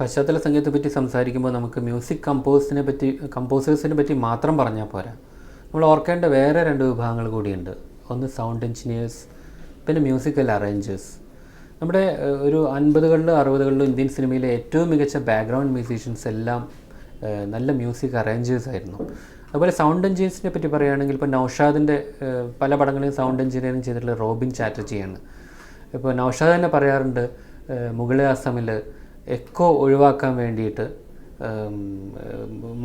പശ്ചാത്തല സംഗീതത്തെ പറ്റി സംസാരിക്കുമ്പോൾ നമുക്ക് മ്യൂസിക് കമ്പോസിനെ പറ്റി കമ്പോസേഴ്സിനെ പറ്റി മാത്രം പറഞ്ഞാൽ പോരാ. നമ്മൾ ഓർക്കേണ്ട വേറെ രണ്ട് വിഭാഗങ്ങൾ കൂടിയുണ്ട്. ഒന്ന് സൗണ്ട് എഞ്ചിനീയേഴ്സ് പിന്നെ മ്യൂസിക്കൽ അറേഞ്ചേഴ്സ് നമ്മുടെ ഒരു അൻപതുകളിലും അറുപതുകളിലും ഇന്ത്യൻ സിനിമയിലെ ഏറ്റവും മികച്ച ബാക്ക്ഗ്രൗണ്ട് മ്യൂസീഷ്യൻസ് എല്ലാം നല്ല മ്യൂസിക് അറേഞ്ചേഴ്സ് ആയിരുന്നു. അതുപോലെ സൗണ്ട് എഞ്ചിനീയേഴ്സിനെ പറ്റി പറയുകയാണെങ്കിൽ ഇപ്പോൾ നൗഷാദിന്റെ പല പടങ്ങളിലും സൗണ്ട് എഞ്ചിനീയറിങ് ചെയ്തിട്ടുള്ള റോബിൻ ചാറ്റർജിയാണ്. ഇപ്പോൾ നൗഷാദ് തന്നെ പറയാറുണ്ട് മുഗളെ അസമിൽ എക്കോ ഒഴിവാക്കാൻ വേണ്ടിയിട്ട്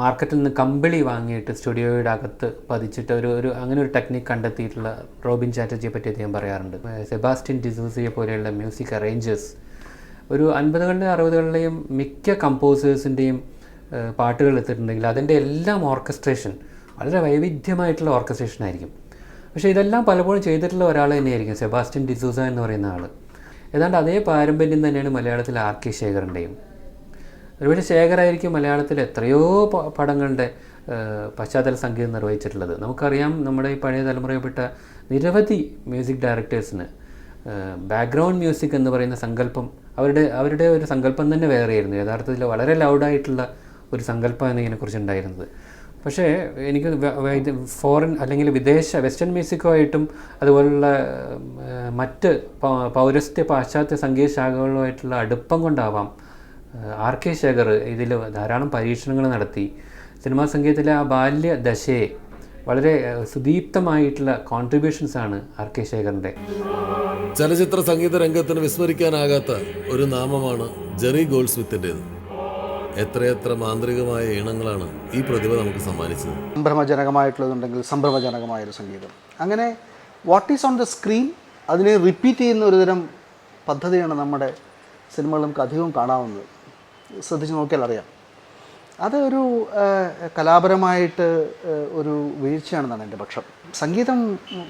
മാർക്കറ്റിൽ നിന്ന് കമ്പിളി വാങ്ങിയിട്ട് സ്റ്റുഡിയോയുടെ അകത്ത് പതിച്ചിട്ട് ഒരു ഒരു അങ്ങനെ ഒരു ടെക്നിക്ക് കണ്ടെത്തിയിട്ടുള്ള റോബിൻ ചാറ്റർജിയെ പറ്റി അദ്ദേഹം പറയാറുണ്ട്. സെബാസ്റ്റ്യൻ ഡിസൂസിയെ പോലെയുള്ള മ്യൂസിക് അറേഞ്ചേഴ്സ്. ഒരു അൻപതുകളിലെയും അറുപതുകളിലെയും മിക്ക കമ്പോസേഴ്സിന്റെയും പാട്ടുകൾ എത്തിയിട്ടുണ്ടെങ്കിൽ അതിന്റെ എല്ലാം ഓർക്കസ്ട്രേഷൻ വളരെ വൈവിധ്യമായിട്ടുള്ള ഓർക്കസ്ട്രേഷൻ ആയിരിക്കും. പക്ഷേ ഇതെല്ലാം പലപ്പോഴും ചെയ്തിട്ടുള്ള ഒരാൾ തന്നെയായിരിക്കും സെബാസ്റ്റ്യൻ ഡിസൂസ എന്ന് പറയുന്ന ആൾ ഏതാണ്ട് അതേ പാരമ്പര്യം തന്നെയാണ് മലയാളത്തിൽ ആർ കെ ശേഖറിന്റെയും ഒരുപക്ഷെ ശേഖരായിരിക്കും മലയാളത്തിൽ എത്രയോ പടങ്ങളുടെ പശ്ചാത്തല സംഗീതം നിർവഹിച്ചിട്ടുള്ളത്. നമുക്കറിയാം നമ്മുടെ ഈ പഴയ തലമുറയിൽപ്പെട്ട നിരവധി മ്യൂസിക് ഡയറക്ടേഴ്സിന് ബാക്ക്ഗ്രൗണ്ട് മ്യൂസിക് എന്ന് പറയുന്ന സങ്കല്പം അവരുടെ അവരുടെ ഒരു സങ്കല്പം തന്നെ വേറെയായിരുന്നു. യഥാർത്ഥത്തിൽ വളരെ ലൗഡായിട്ടുള്ള ഒരു സങ്കല്പമാണ് ഇതിനെക്കുറിച്ച് ഉണ്ടായിരുന്നത് പക്ഷേ എനിക്ക് ഫോറിൻ അല്ലെങ്കിൽ വിദേശ വെസ്റ്റേൺ മ്യൂസിക്കുമായിട്ടും അതുപോലുള്ള മറ്റ് പൗരസ്ത്യ പാശ്ചാത്യ സംഗീത ശാഖകളുമായിട്ടുള്ള അടുപ്പം കൊണ്ടാവാം. ആർ കെ ശേഖർ ഇതിൽ ധാരാളം പരീക്ഷണങ്ങൾ നടത്തി. സിനിമാ സംഗീതത്തിലെ ആ ബാല്യ ദശയെ വളരെ സുദീപ്തമായിട്ടുള്ള കോൺട്രിബ്യൂഷൻസ് ആണ് ആർ കെ ശേഖറിന്റെ. ചലച്ചിത്ര സംഗീത രംഗത്തിന് വിസ്മരിക്കാനാകാത്ത ഒരു നാമമാണ് ജെറി ഗോൾഡ് സ്മിത്തിന്റെത് എത്രയെത്ര മാന്ത്രികമായ ഈണങ്ങളാണ് ഈ പ്രതിഭ നമുക്ക് സമ്മാനിച്ചത്? സംഭ്രമജനകമായിട്ടുള്ളതുണ്ടെങ്കിൽ സംഭ്രമജനകമായൊരു സംഗീതം. അങ്ങനെ what is on the screen അതിനെ റിപ്പീറ്റ് ചെയ്യുന്ന ഒരുതരം പദ്ധതിയാണ് നമ്മുടെ സിനിമകൾ നമുക്ക് അധികവും കാണാവുന്നത്. ശ്രദ്ധിച്ച് നോക്കിയാൽ അറിയാം. അത് ഒരു കലാപരമായിട്ട് ഒരു വീഴ്ചയാണെന്നാണ് എന്റെ പക്ഷം. സംഗീതം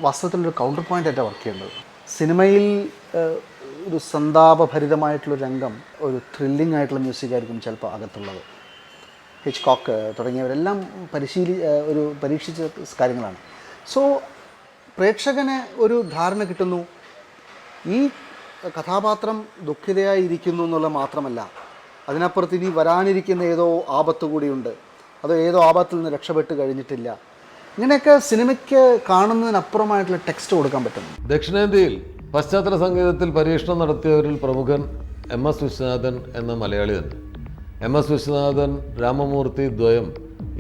വാസ്തവത്തിൽ ഒരു കൗണ്ടർ പോയിന്റ് ആയിട്ട് വർക്ക് ചെയ്യേണ്ടത് സിനിമയിൽ ഒരു സന്താപഭരിതമായിട്ടുള്ള രംഗം ഒരു ത്രില്ലിംഗ് ആയിട്ടുള്ള മ്യൂസിക് ആയിരിക്കും ചിലപ്പോൾ അകത്തുള്ളത്. ഹിച്ച് കോക്ക് തുടങ്ങിയവരെല്ലാം പരിശീലി ഒരു പരീക്ഷിച്ച കാര്യങ്ങളാണ്. സോ പ്രേക്ഷകന് ഒരു ധാരണ കിട്ടുന്നു. ഈ കഥാപാത്രം ദുഃഖിതയായി ഇരിക്കുന്നു എന്നുള്ള മാത്രമല്ല അതിനപ്പുറത്ത് ഇനി വരാനിരിക്കുന്ന ഏതോ ആപത്ത് കൂടിയുണ്ട്. അതോ ഏതോ ആപത്തിൽ നിന്ന് രക്ഷപ്പെട്ട് കഴിഞ്ഞിട്ടില്ല. ഇങ്ങനെയൊക്കെ സിനിമയ്ക്ക് കാണുന്നതിനപ്പുറമായിട്ടുള്ള ടെക്സ്റ്റ് കൊടുക്കാൻ പറ്റുന്നു. ദക്ഷിണേന്ത്യയിൽ പശ്ചാത്തല സംഗീതത്തിൽ പരീക്ഷണം നടത്തിയവരിൽ പ്രമുഖൻ എം എസ് വിശ്വനാഥൻ എന്ന മലയാളി തന്നെ എം എസ് വിശ്വനാഥൻ രാമമൂർത്തി ദ്വയം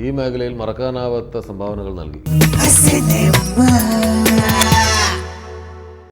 ഈ മേഖലയിൽ മറക്കാനാവാത്ത സംഭാവനകൾ നൽകി.